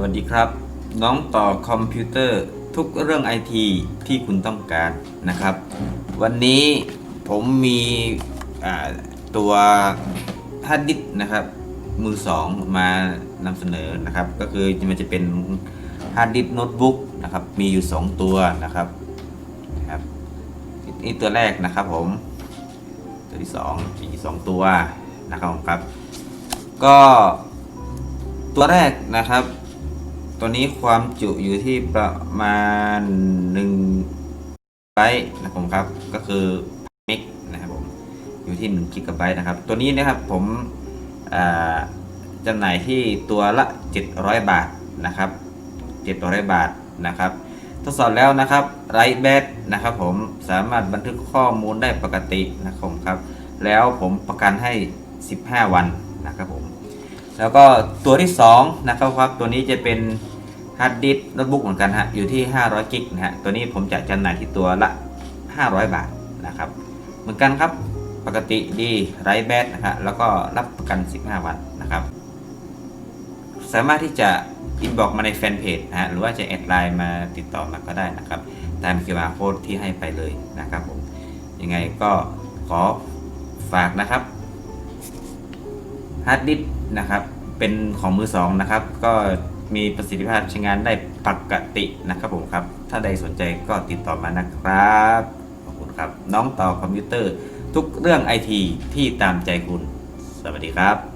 วัสดีครับ น้องต่อคอมพิวเตอร์ทุกเรื่องไอทีที่คุณต้องการนะครับ วันนี้ผมมีตัวฮาร์ดดิสก์นะครับ มือสองมานำเสนอนะครับ ก็คือมันจะเป็นฮาร์ดดิสก์โน้ตบุ๊กนะครับ มีอยู่ 2 ตัวนะครับนะครับนี่ตัวแรกนะครับผม ตัวที่สองมีสองตัวนะครับผมครับ ก็ตัวแรกนะครับ ตัวนี้ความจุอยู่ที่ประมาณ1ไบต์นะครับผมครับ ก็คือเมกนะครับผมอยู่ที่1กิกะไบต์นะครับ ตัวนี้นะครับผมจำหน่ายที่ตัวละ 700 บาทนะครับ 700 บาทนะครับ ทดสอบแล้วนะครับไรแบตนะครับผมสามารถบันทึกข้อมูลได้ปกตินะครับผมครับ แล้วผมประกันให้ 15 วันนะครับผมแล้วก็ตัวที่2นะครับครับตัวนี้จะเป็น ฮาร์ดดิสก์โน้ตบุ๊กเหมือนกันฮะอยู่ที่ 500กิกนะฮะตัวนี้ผมจะจำหน่ายที่ตัวละ 500 บาทนะครับ เหมือนกันครับปกติดีไร้แบตนะฮะแล้วก็รับประกัน 15 วันนะครับ สามารถที่จะอินบอกมาในแฟนเพจนะฮะหรือว่าจะแอดไลน์มาติดต่อมาก็ได้นะครับ ตาม QR code ที่ให้ไปเลยนะครับผมยังไงก็ขอฝากนะครับฮาร์ดดิสนะครับเป็นของมือสองนะครับก็ มีประสิทธิภาพใช้งานได้ปกตินะครับผมครับ ถ้าใดสนใจก็ติดต่อมานะครับ ขอบคุณครับ น้องต่อคอมพิวเตอร์ ทุกเรื่องไอทีที่ตามใจคุณ สวัสดีครับ